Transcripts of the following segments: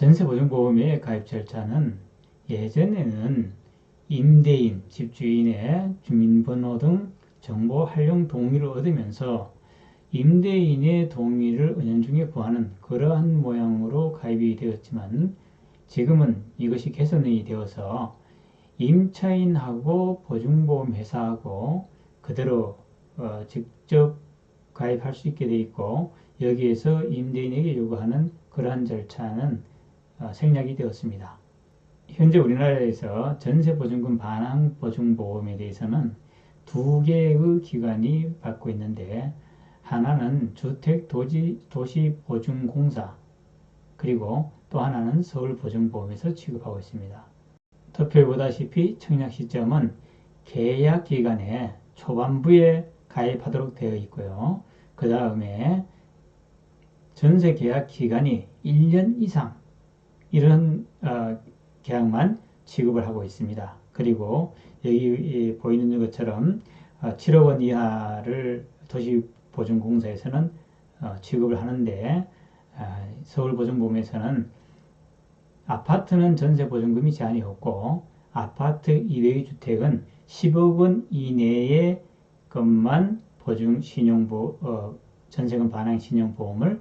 전세보증보험의 가입 절차는 예전에는 임대인, 집주인의 주민번호 등 정보 활용 동의를 얻으면서 임대인의 동의를 은연 중에 구하는 그러한 모양으로 가입이 되었지만 지금은 이것이 개선이 되어서 임차인하고 보증보험회사하고 그대로 어, 직접 가입할 수 있게 돼 있고 여기에서 임대인에게 요구하는 그러한 절차는 어, 생략이 되었습니다. 현재 우리나라에서 전세보증금 반환보증보험에 대해서는 두 개의 기관이 받고 있는데 하나는 주택도시보증공사 그리고 또 하나는 서울보증보험에서 취급하고 있습니다. 도표에 보다시피 청약 시점은 계약 기간에 초반부에 가입하도록 되어 있고요. 그 다음에 전세 계약 기간이 1년 이상 이런 어, 계약만 취급을 하고 있습니다. 그리고 여기 보이는 것처럼 7억 원 이하를 도시보증공사에서는 어, 취급을 하는데 아, 서울보증보험에서는 아파트는 전세보증금이 제한이 없고 아파트 이외의 주택은 10억 원 이내의 것만 보증 신용보 어, 전세금 반환 신용보험을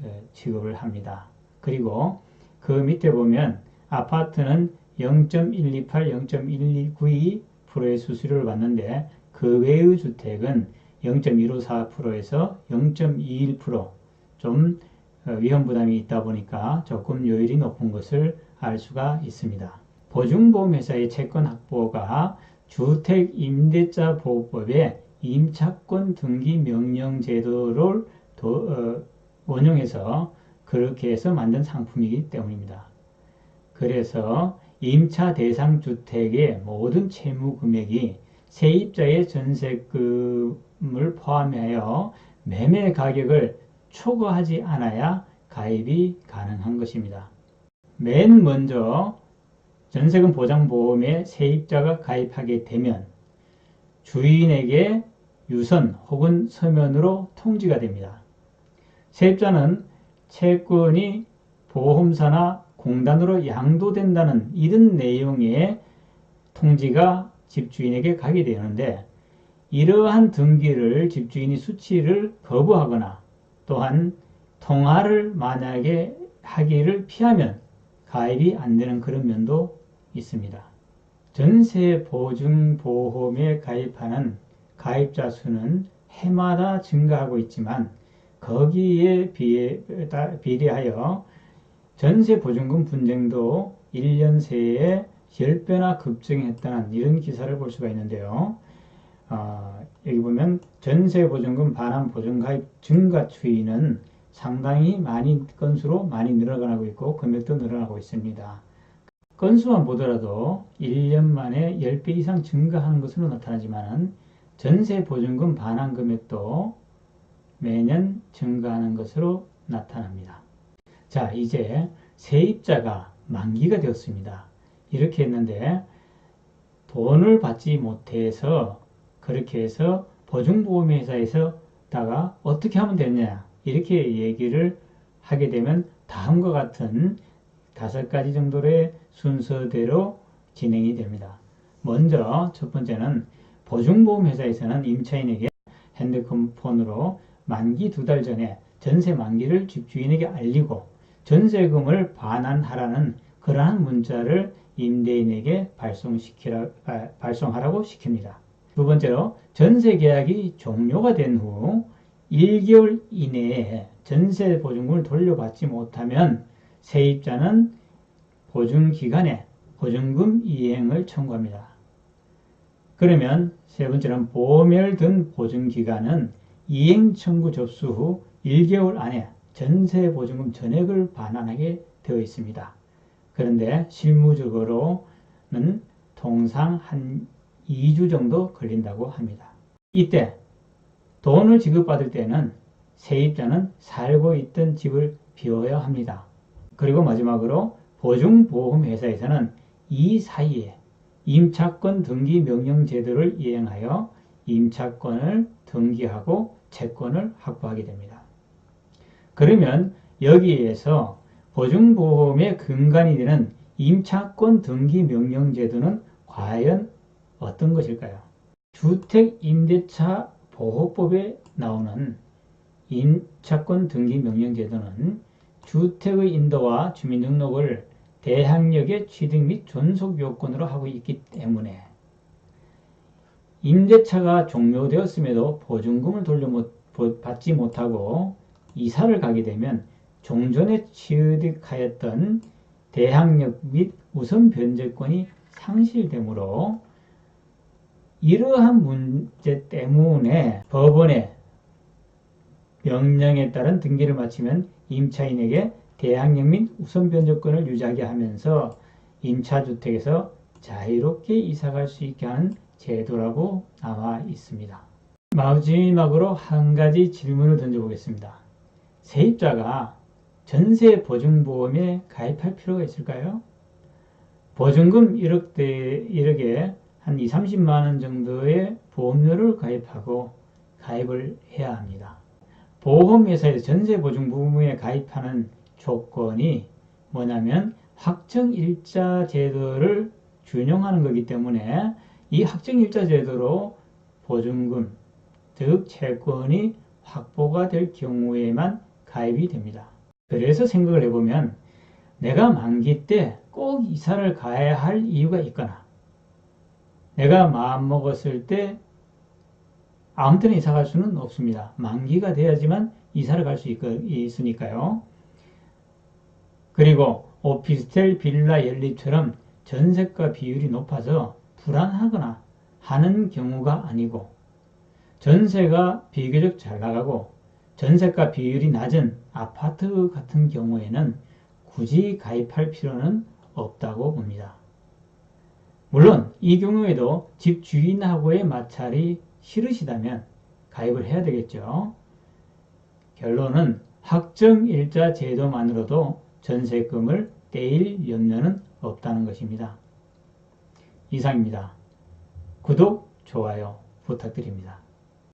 그, 취급을 합니다. 그리고 그 밑에 보면 아파트는 0.128, 0.1292%의 수수료를 받는데 그 외의 주택은 0.154%에서 0.21%좀 어, 위험 부담이 있다 보니까 조금 요율이 높은 것을 알 수가 있습니다. 보증보험회사의 채권 확보가 주택임대차 보호법의 임차권 등기 명령 제도를 도, 어, 원용해서 그렇게 해서 만든 상품이기 때문입니다. 그래서 임차 대상 주택의 모든 채무 금액이 세입자의 전세금을 포함하여 매매 가격을 초과하지 않아야 가입이 가능한 것입니다. 맨 먼저 전세금 보장보험에 세입자가 가입하게 되면 주인에게 유선 혹은 서면으로 통지가 됩니다. 세입자는 채권이 보험사나 공단으로 양도된다는 이런 내용의 통지가 집주인에게 가게 되는데 이러한 등기를 집주인이 수치를 거부하거나 또한 통화를 만약에 하기를 피하면 가입이 안 되는 그런 면도 있습니다. 전세 보증 보험에 가입하는 가입자 수는 해마다 증가하고 있지만 거기에 비해, 비례하여 전세 보증금 분쟁도 1년 새에 10배나 급증했다는 이런 기사를 볼 수가 있는데요. 어, 여기 보면 전세 보증금 반환 보증 가입 증가 추이는 상당히 많이 건수로 많이 늘어나고 있고 금액도 늘어나고 있습니다. 건수만 보더라도 1년 만에 10배 이상 증가하는 것으로 나타나지만 전세 보증금 반환 금액도 매년 증가하는 것으로 나타납니다. 자, 이제 세입자가 만기가 되었습니다. 이렇게 했는데 돈을 받지 못해서 그렇게 해서 보증보험회사에서다가 어떻게 하면 되냐 이렇게 얘기를 하게 되면 다음과 같은 다섯 가지 정도의 순서대로 진행이 됩니다. 먼저 첫 번째는 보증보험회사에서는 임차인에게 핸드폰으로 만기 두 달 전에 전세 만기를 집주인에게 알리고 전세금을 반환하라는 그러한 문자를 임대인에게 발송시키라, 아, 발송하라고 시킵니다. 두 번째로 전세 계약이 종료가 된 후 1개월 이내에 전세 보증금을 돌려받지 못하면 세입자는 보증기간에 보증금 이행을 청구합니다. 그러면 세 번째는 보멸된 보증기간은 이행 청구 접수 후 1개월 안에 전세 보증금 전액을 반환하게 되어 있습니다. 그런데 실무적으로는 통상 한 2주 정도 걸린다고 합니다. 이때 돈을 지급받을 때는 세입자는 살고 있던 집을 비워야 합니다. 그리고 마지막으로 보증보험회사에서는 이 사이에 임차권 등기 명령 제도를 이행하여 임차권을 등기하고 채권을 확보하게 됩니다. 그러면 여기에서 보증보험의 근간이 되는 임차권 등기 명령 제도는 과연 어떤 것일까요? 주택임대차 보호법에 나오는 임차권 등기 명령 제도는 주택의 인도와 주민등록을 대항력의 취득 및 존속 요건으로 하고 있기 때문에 임대차가 종료되었음에도 보증금을 돌려 못, 받지 못하고 이사를 가게 되면 종전에 취득하였던 대항력 및 우선 변제권이 상실되므로 이러한 문제 때문에 법원의 명령에 따른 등기를 마치면 임차인에게 대항력 및 우선 변제권을 유지하게 하면서 임차주택에서 자유롭게 이사갈 수 있게 하는 제도라고 나와 있습니다. 마지막으로 한 가지 질문을 던져보겠습니다. 세입자가 전세 보증보험에 가입할 필요가 있을까요? 보증금 1억대, 1억에 한 2, 30만 원 정도의 보험료를 가입하고 가입을 해야 합니다. 보험회사에서 전세 보증 보험에 가입하는 조건이 뭐냐면 확정일자 제도를 준용하는 거기 때문에 이 확정일자 제도로 보증금, 즉 채권이 확보가 될 경우에만 가입이 됩니다. 그래서 생각을 해보면 내가 만기 때 꼭 이사를 가야 할 이유가 있거나 내가 마음 먹었을 때 아무 때나 이사 갈 수는 없습니다. 만기가 돼야지만 이사를 갈 수 있으니까요. 그리고 오피스텔, 빌라, 연립처럼 전세가 비율이 높아서 불안하거나 하는 경우가 아니고 전세가 비교적 잘 나가고 전세가 비율이 낮은 아파트 같은 경우에는 굳이 가입할 필요는 없다고 봅니다. 물론 이 경우에도 집 주인하고의 마찰이 싫으시다면 가입을 해야 되겠죠. 결론은 확정일자 제도만으로도 전세금을 떼일 염려는 없다는 것입니다. 이상입니다. 구독, 좋아요 부탁드립니다.